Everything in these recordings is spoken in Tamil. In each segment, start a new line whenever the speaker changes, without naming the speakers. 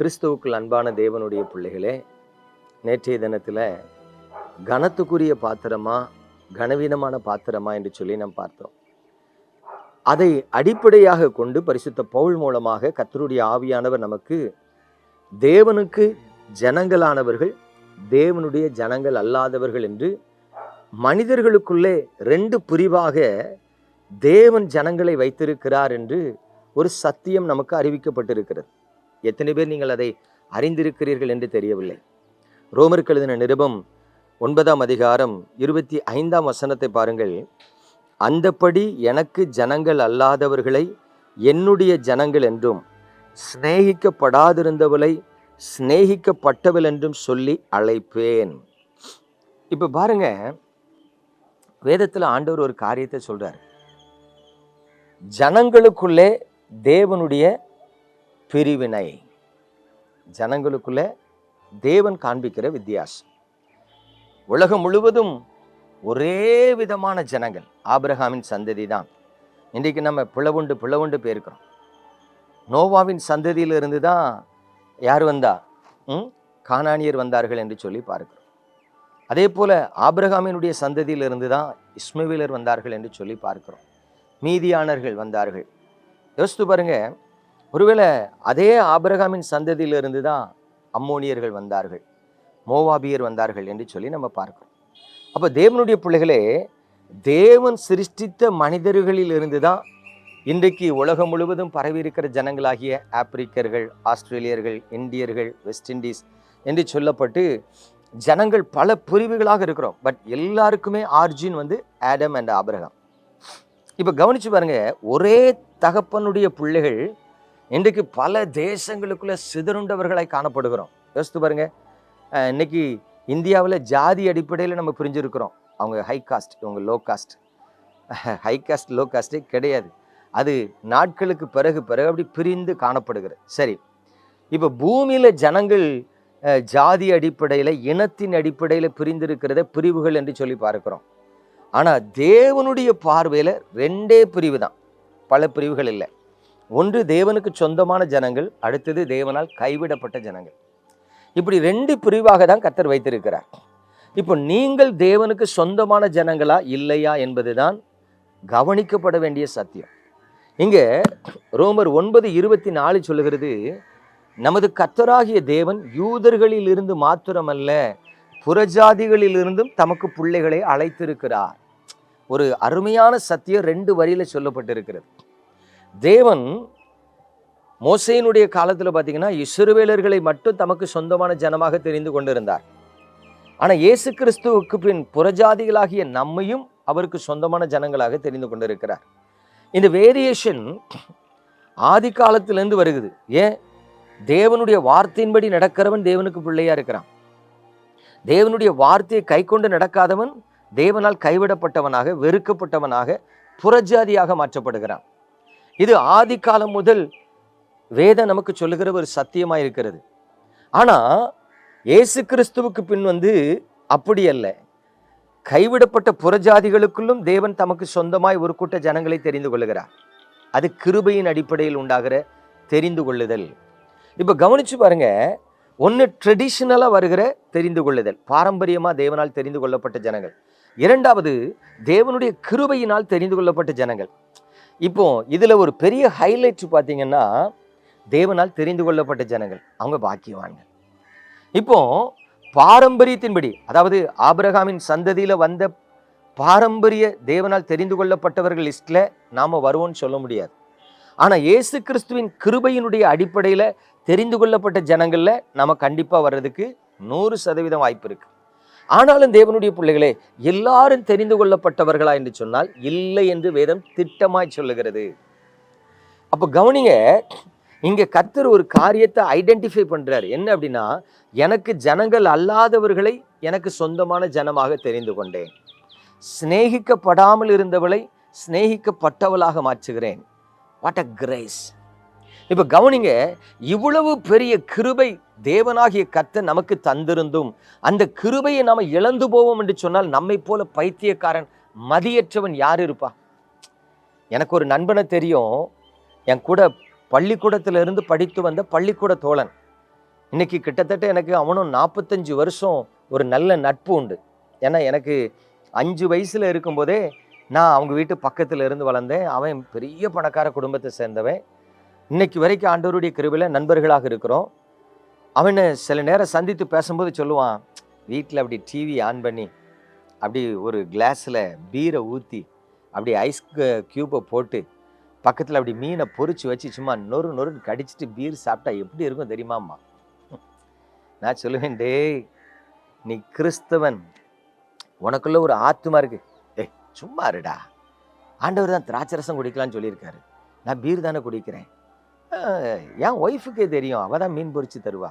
கிறிஸ்துவுக்குள் அன்பான தேவனுடைய பிள்ளைகளே நேற்றைய தினத்தில் கனத்துக்குரிய பாத்திரமா கனவீனமான பாத்திரமா என்று சொல்லி நாம் பார்த்தோம். அதை அடிப்படையாக கொண்டு பரிசுத்த பவுல் மூலமாக கத்தருடைய ஆவியானவர் நமக்கு தேவனுக்கு ஜனங்களானவர்கள் தேவனுடைய ஜனங்கள் அல்லாதவர்கள் என்று மனிதர்களுக்குள்ளே ரெண்டு பிரிவாக தேவன் ஜனங்களை வைத்திருக்கிறார் என்று ஒரு சத்தியம் நமக்கு அறிவிக்கப்பட்டிருக்கிறது. எத்தனை பேர் நீங்கள் அதை அறிந்திருக்கிறீர்கள் என்று தெரியவில்லை. ரோமருக்கு எழுதின நிருபம் ஒன்பதாம் அதிகாரம் இருபத்தி ஐந்தாம் வசனத்தை பாருங்கள். அந்தப்படி எனக்கு ஜனங்கள் அல்லாதவர்களை என்னுடைய ஜனங்கள் என்றும் சிநேகிக்கப்படாதிருந்தவளை சிநேகிக்கப்பட்டவள் என்றும் சொல்லி அழைப்பேன். இப்போ பாருங்க வேதத்தில் ஆண்டவர் ஒரு காரியத்தை சொல்கிறார் ஜனங்களுக்குள்ளே தேவனுடைய பிரிவினை. ஜனங்களுக்குள்ளே தேவன் காண்பிக்கிற வித்தியாசம். உலகம் முழுவதும் ஒரே விதமான ஜனங்கள். ஆபிரகாமின் சந்ததி தான் இன்றைக்கு நம்ம பிளவுண்டு பிளவுண்டு போயிருக்கிறோம் நோவாவின் சந்ததியிலிருந்து தான் யார் வந்தா? ம்? கானானியர் வந்தார்கள் என்று சொல்லி பார்க்கிறோம். அதே போல் ஆபிரகாமினுடைய சந்ததியிலிருந்து தான் இஸ்மவேலர் வந்தார்கள் என்று சொல்லி பார்க்கிறோம். மீதியானர்கள் வந்தார்கள். யோசித்து பாருங்கள் ஒருவேளை அதே ஆபிரகாமின் சந்ததியிலிருந்து தான் அம்மோனியர்கள் வந்தார்கள் மோவாபியர் வந்தார்கள் என்று சொல்லி நம்ம பார்க்கிறோம். அப்போ தேவனுடைய பிள்ளைகளே தேவன் சிருஷ்டித்த மனிதர்களில் இருந்து தான் இன்றைக்கு உலகம் முழுவதும் பரவி இருக்கிற ஜனங்களாகிய ஆப்பிரிக்கர்கள் ஆஸ்திரேலியர்கள் இந்தியர்கள் வெஸ்ட் இண்டீஸ் என்று சொல்லப்பட்டு ஜனங்கள் பல பிரிவுகளாக இருக்கிறோம். பட் எல்லாருக்குமே ஆர்ஜின் வந்து ஆடம் அண்ட் ஆபிரகாம். இப்போ கவனித்து பாருங்கள் ஒரே தகப்பனுடைய பிள்ளைகள் இன்றைக்கு பல தேசங்களுக்குள்ளே சிதறுண்டவர்களாய் காணப்படுகிறோம். யோசித்து பாருங்க. இன்னைக்கு இந்தியாவில் ஜாதி அடிப்படையில் நம்ம பிரிஞ்சிருக்கிறோம். அவங்க ஹை காஸ்ட் இவங்க low caste high caste low காஸ்ட்டே கிடையாது. அது நாட்களுக்கு பிறகு பிறகு அப்படி பிரிந்து காணப்படுகிறது. சரி. இப்போ பூமியில் ஜனங்கள் ஜாதி அடிப்படையில் இனத்தின் அடிப்படையில் பிரிந்திருக்கிறத பிரிவுகள் என்று சொல்லி பார்க்கிறோம். ஆனால் தேவனுடைய பார்வையில் ரெண்டே பிரிவு தான். பல பிரிவுகள் இல்லை. ஒன்று தேவனுக்கு சொந்தமான ஜனங்கள் அடுத்தது தேவனால் கைவிடப்பட்ட ஜனங்கள். இப்படி ரெண்டு பிரிவாக தான் கத்தர் வைத்திருக்கிறார். இப்போ நீங்கள் தேவனுக்கு சொந்தமான ஜனங்களா இல்லையா என்பதுதான் கவனிக்கப்பட வேண்டிய சத்தியம். இங்கே ரோமர் ஒன்பது இருபத்தி நாலு சொல்லுகிறது நமது கத்தராகிய தேவன் யூதர்களில் இருந்து மாத்திரமல்ல புறஜாதிகளில் இருந்தும் தமக்கு பிள்ளைகளை அழைத்திருக்கிறார். ஒரு அருமையான சத்தியம் ரெண்டு வரியில் சொல்லப்பட்டிருக்கிறது. தேவன் மோசையினுடைய காலத்தில் பார்த்தீங்கன்னா இஸ்ரவேலர்களை மட்டும் தமக்கு சொந்தமான ஜனமாக தெரிந்து கொண்டிருந்தார். ஆனால் இயேசு கிறிஸ்துவுக்கு பின் புறஜாதிகளாகிய நம்மையும் அவருக்கு சொந்தமான ஜனங்களாக தெரிந்து கொண்டிருக்கிறார். இந்த வேரியேஷன் ஆதி காலத்திலிருந்து வருகுது. ஏன்? தேவனுடைய வார்த்தையின்படி நடக்கிறவன் தேவனுக்கு பிள்ளையா இருக்கிறான். தேவனுடைய வார்த்தையை கை கொண்டு நடக்காதவன் தேவனால் கைவிடப்பட்டவனாக வெறுக்கப்பட்டவனாக புறஜாதியாக மாற்றப்படுகிறான். இது ஆதி காலம் முதல் வேதம் நமக்கு சொல்லுகிற ஒரு சத்தியமாக இருக்கிறது. ஆனால் இயேசு கிறிஸ்துவுக்கு பின் வந்து அப்படி அல்ல. கைவிடப்பட்ட புறஜாதிகளுக்குள்ளும் தேவன் தமக்கு சொந்தமாய் ஒரு கூட்ட ஜனங்களை தெரிந்து கொள்ளுகிறார். அது கிருபையின் அடிப்படையில் உண்டாகிற தெரிந்து கொள்ளுதல். இப்போ கவனிச்சு பாருங்க ஒன்று ட்ரெடிஷ்னலாக வருகிற தெரிந்து கொள்ளுதல். பாரம்பரியமாக தேவனால் தெரிந்து கொள்ளப்பட்ட ஜனங்கள். இரண்டாவது தேவனுடைய கிருபையினால் தெரிந்து கொள்ளப்பட்ட ஜனங்கள். இப்போ இதில் ஒரு பெரிய ஹைலைட் பார்த்தீங்கன்னா தேவனால் தெரிந்து கொள்ளப்பட்ட ஜனங்கள். அவங்க பாக்கியவான்கள். இப்போ பாரம்பரியத்தின்படி அதாவது ஆபிரகாமின் சந்ததியில் வந்த பாரம்பரிய தேவனால் தெரிந்து கொள்ளப்பட்டவர்கள் லிஸ்ட்டில் நாம் வருவோம்னு சொல்ல முடியாது. ஆனால் இயேசு கிறிஸ்துவின் கிருபையினுடைய அடிப்படையில் தெரிந்து கொள்ளப்பட்ட ஜனங்களில் நம்ம கண்டிப்பாக வர்றதுக்கு நூறு சதவீதம் வாய்ப்பு இருக்குது ஆனாலும் தேவனுடைய பிள்ளைகளே எல்லாரும் தெரிந்து கொள்ளப்பட்டவர்களா என்று சொன்னால் இல்லை என்று வேதம் திட்டமாய் சொல்லுகிறது. அப்போ கவனிங்க இங்கே கத்தர் ஒரு காரியத்தை ஐடென்டிஃபை பண்ணுறார் என்ன அப்படின்னா எனக்கு ஜனங்கள் அல்லாதவர்களை எனக்கு சொந்தமான ஜனமாக தெரிந்து கொண்டேன். சிநேகிக்கப்படாமல் இருந்தவளை சிநேகிக்கப்பட்டவளாக மாற்றுகிறேன். வாட் அ கிரேஸ் இப்போ கவனிங்க இவ்வளவு பெரிய கிருபை தேவனாகிய கர்த்தர் நமக்கு தந்திருந்தும் அந்த கிருபையை நாம இழந்து போவோம் என்று சொன்னால் நம்மை போல பைத்தியக்காரன் மதியற்றவன் யார் இருப்பா? எனக்கு ஒரு நண்பனை தெரியும். என் கூட பள்ளிக்கூடத்திலிருந்து படித்து வந்த பள்ளிக்கூட தோழன். இன்னைக்கு கிட்டத்தட்ட எனக்கு அவனும் நாற்பத்தஞ்சு வருஷம் ஒரு நல்ல நட்பு உண்டு. ஏன்னா எனக்கு அஞ்சு வயசில் இருக்கும்போதே நான் அவங்க வீட்டு பக்கத்தில் இருந்து வளர்ந்தேன். அவன் பெரிய பணக்கார குடும்பத்தை சேர்ந்தவன். இன்னைக்கு வரைக்கும் ஆண்டவருடைய கிருபையில் நண்பர்களாக இருக்கிறோம். அவனை சில நேரம் சந்தித்து பேசும்போது சொல்லுவான் வீட்டில் அப்படி டிவி ஆன் பண்ணி அப்படி ஒரு கிளாஸில் பீரை ஊற்றி அப்படி ஐஸ் க்யூப்பை போட்டு பக்கத்தில் அப்படி மீனை பொறிச்சு வச்சு சும்மா நொறு நொறுன்னு கடிச்சிட்டு பீர் சாப்பிட்டா எப்படி இருக்கும் தெரியுமாம்மா? நான் சொல்லுவேன் டேய் நீ கிறிஸ்தவன். உனக்குள்ள ஒரு ஆத்துமா இருக்கு. ஏய் சும்மா இருடா. ஆண்டவர் தான் திராட்சை ரசம் குடிக்கலாம்னு சொல்லியிருக்காரு. நான் பீர் தானே குடிக்கிறேன். என் ஒய்ஃபுக்கே தெரியும். அவள் தான் மீன் பொறிச்சு தருவா.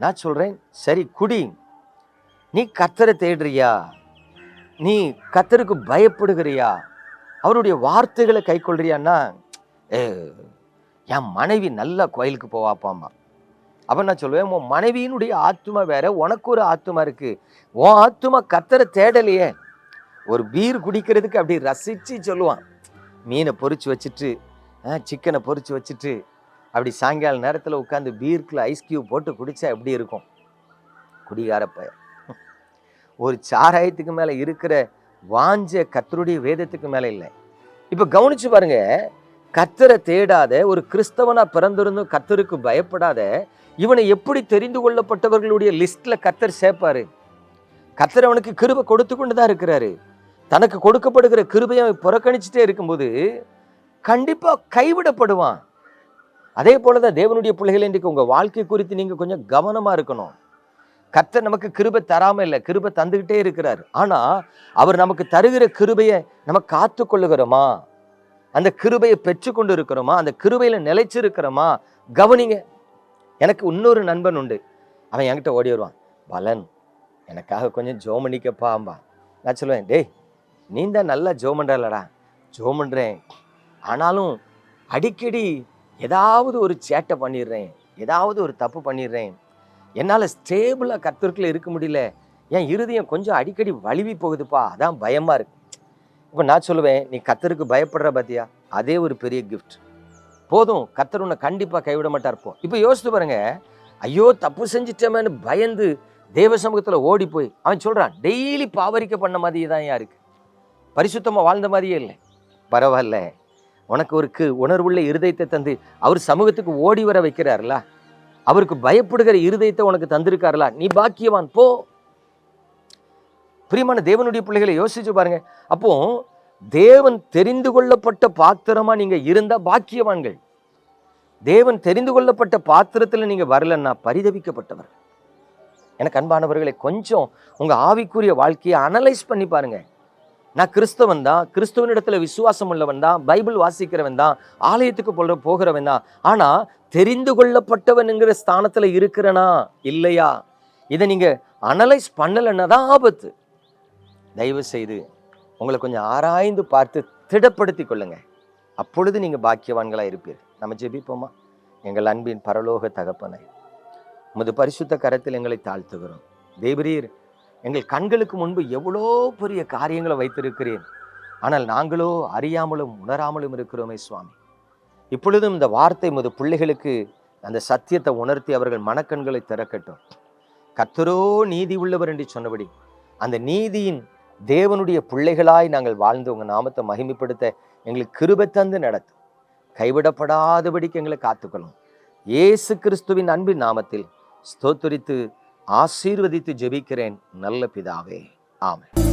நான் சொல்கிறேன் சரி குடி. நீ கத்தரை தேடுறியா? நீ கத்தருக்கு பயப்படுகிறியா? அவருடைய வார்த்தைகளை கை கொள்றியான்னா "ஏ, என் மனைவி நல்லா கோயிலுக்கு போவாப்பாம்மா அப்ப நான் சொல்லுவேன் உன் மனைவியினுடைய ஆத்மா வேற உனக்கு ஒரு ஆத்துமா இருக்குது உன் ஆத்துமா கத்தரை தேடலையே. ஒரு பீர் குடிக்கிறதுக்கு அப்படி ரசிச்சு சொல்லுவான். மீனை பொறிச்சு வச்சுட்டு சிக்கனை பொறிச்சு வச்சுட்டு அப்படி சாயங்கால நேரத்தில் உட்காந்து பீர்க்கில் ஐஸ் கியூப் போட்டு குடிச்சா எப்படி இருக்கும்? குடிகார பையன் ஒரு சாராயத்துக்கு மேலே இருக்கிற வாஞ்ச கத்தருடைய வேதத்துக்கு மேலே இல்லை. இப்போ கவனிச்சு பாருங்க. கத்தரை தேடாத ஒரு கிறிஸ்தவனா பிறந்திருந்தும் கத்தருக்கு பயப்படாத இவனை எப்படி தெரிந்து கொள்ளப்பட்டவர்களுடைய லிஸ்ட்ல கத்தர் சேர்ப்பாரு? கத்தர் அவனுக்கு கிருபை கொடுத்து கொண்டு தான் இருக்கிறாரு. தனக்கு கொடுக்கப்படுகிற கிருபையை அவன் புறக்கணிச்சுட்டே இருக்கும்போது கண்டிப்பா கைவிடப்படுவான். அதே போலதான் தேவனுடைய பிள்ளைகள் இன்றைக்கு உங்கள் வாழ்க்கை குறித்து நீங்கள் கொஞ்சம் கவனமாக இருக்கணும். கர்த்தர் நமக்கு கிருபை தராமல் இல்லை கிருபை தந்துக்கிட்டே இருக்கிறார். ஆனால் அவர் நமக்கு தருகிற கிருபையை நம்ம காத்து கொள்ளுகிறோமா? அந்த கிருபையை பெற்றுக்கொண்டு இருக்கிறோமா? அந்த கிருபையில் நிலைச்சிருக்கிறோமா? கவனிங்க. எனக்கு இன்னொரு நண்பன் உண்டு. அவன் என்கிட்ட ஓடி வருவான். பலன் எனக்காக கொஞ்சம் ஜோமணிக்கப்பா நான் சொல்லுவேன் டேய் நீ தான் நல்லா ஜோமன்றலடா பண்ணுறேன் ஆனாலும் அடிக்கடி ஏதாவது ஒரு சேட்டை பண்ணிடுறேன் ஏதாவது ஒரு தப்பு பண்ணிடுறேன். என்னால் ஸ்டேபிளாக கத்திற்குள்ளே இருக்க முடியல. என் இருதயம் கொஞ்சம் அடிக்கடி வலிவி போகுதுப்பா. அதான் பயமாக இருக்கு. இப்போ நான் சொல்லுவேன் நீ கத்தருக்கு பயப்படுற பாத்தியா? அதே ஒரு பெரிய கிஃப்ட் போதும் கத்தர் உன்னை கண்டிப்பாக கைவிட மாட்டார் இருப்போம் இப்போ யோசித்து பாருங்க. ஐயோ தப்பு செஞ்சிட்டமேன்னு பயந்து தேவ சமூகத்தில் ஓடி போய் அவன் சொல்கிறான் டெய்லி பாவரிக்க பண்ண மாதிரியே தான் யாருக்கு பரிசுத்தமாக வாழ்ந்த மாதிரியே இல்லை. பரவாயில்ல. உனக்கு ஒரு உணர்வுள்ள இருதயத்தை தந்து அவர் சமூகத்துக்கு ஓடி வர வைக்கிறார்ல? அவருக்கு பயப்படுகிற இருதயத்தை உனக்கு தந்திருக்காருல? நீ பாக்கியவான் போ. பிரியமான தேவனுடைய பிள்ளைகளை யோசிச்சு பாருங்க. அப்போ தேவன் தெரிந்து கொள்ளப்பட்ட பாத்திரமா நீங்க இருந்தா பாக்கியவான்கள். தேவன் தெரிந்து கொள்ளப்பட்ட பாத்திரத்தில் நீங்க வரலன்னா பரிதவிக்கப்பட்டவர் எனக்கு அன்பானவர்களை கொஞ்சம் உங்க ஆவிக்குரிய வாழ்க்கையை அனலைஸ் பண்ணி பாருங்க. நான் கிறிஸ்தவன் தான் கிறிஸ்தவனிடத்தில் விசுவாசம் உள்ளவன் தான் பைபிள் வாசிக்கிறவன் தான் ஆலயத்துக்கு போல போகிறவன் தான். ஆனால் தெரிந்து கொள்ளப்பட்டவனுங்கிற ஸ்தானத்தில் இருக்கிறனா? இல்லையா? இதை நீங்கள் அனலைஸ் பண்ணலைன்னா தான் ஆபத்து. தயவு செய்து உங்களை கொஞ்சம் ஆராய்ந்து பார்த்து திடப்படுத்தி கொள்ளுங்க. அப்பொழுது நீங்கள் பாக்கியவான்களாக இருப்பீர். நம்ம ஜெபிப்போமா? எங்கள் அன்பின் பரலோக தகப்பனை உமது பரிசுத்த கரத்தில் எங்களை தாழ்த்துகிறோம். தேவரீர் எங்கள் கண்களுக்கு முன்பு எவ்வளோ பெரிய காரியங்களை வைத்திருக்கிறேன். ஆனால் நாங்களோ அறியாமலும் உணராமலும் இருக்கிறோமே சுவாமி. இப்பொழுதும் இந்த வார்த்தை முது பிள்ளைகளுக்கு அந்த சத்தியத்தை உணர்த்தி அவர்கள் மனக்கண்களை திறக்கட்டும். கத்தரோ நீதி உள்ளவர் என்று சொன்னபடி அந்த நீதியின் தேவனுடைய பிள்ளைகளாய் நாங்கள் வாழ்ந்து உங்கள் நாமத்தை மகிமைப்படுத்த எங்களுக்கு கிருபை தந்து நடத்தும் கைவிடப்படாதபடிக்கு எங்களை காத்துக்கொள்ளும். இயேசு கிறிஸ்துவின் அன்பின் நாமத்தில் ஸ்தோத்துரித்து ஆசீர்வதித்து ஜெபிக்கிறேன் நல்ல பிதாவே. ஆமாம்